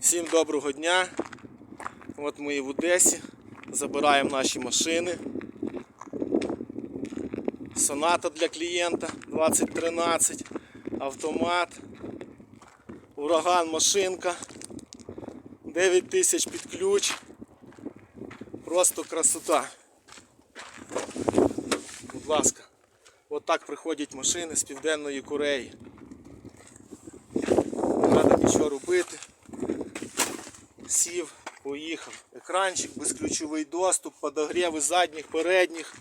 Всім доброго дня. От ми і в Одесі. Забираємо наші машини. Соната для клієнта 2013, автомат, ураган машинка, 9 тисяч під ключ. Просто красота. Будь ласка, от так приходять машини з Південної Кореї. Не треба нічого робити. Екранчик, безключовий доступ, подогріви задніх, передніх.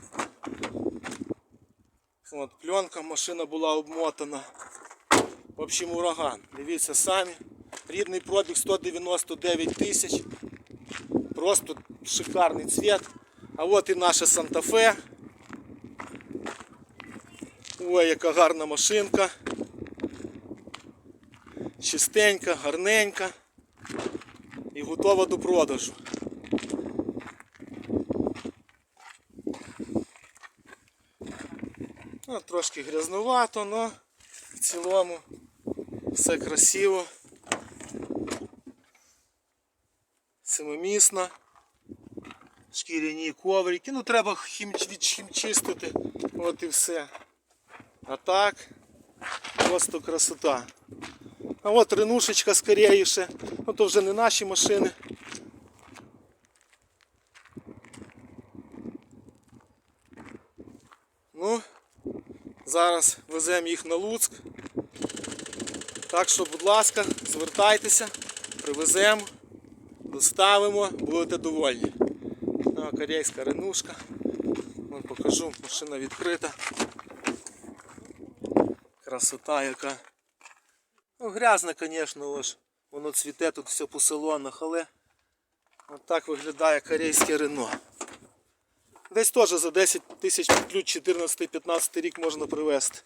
От, пленка, машина була обмотана. В общем, ураган. Дивіться самі. Рідний пробіг 199 тисяч. Просто шикарний цвет. А от і наша Санта-Фе. Ой, яка гарна машинка. Чистенька, гарненька і готова до продажу. Ну, трошки грязновато, але в цілому все красиво. Семимісно. Шкіряні коврики. Ну треба хім, відхімчистити. От і все. А так, просто красота. А от ренушечка скоріше. Ну то вже не наші машини. Ну, зараз веземо їх на Луцьк. Так що, будь ласка, звертайтеся, привеземо, доставимо, будете довольні. Ну, корейська ренушка. Вон покажу, машина відкрита. Красота яка. Ну, Грязне, звісно, ось. Воно цвіте тут все по салонах, але от так виглядає корейське Рено. Десь теж за 10 тисяч ключ 14-15 рік можна привезти.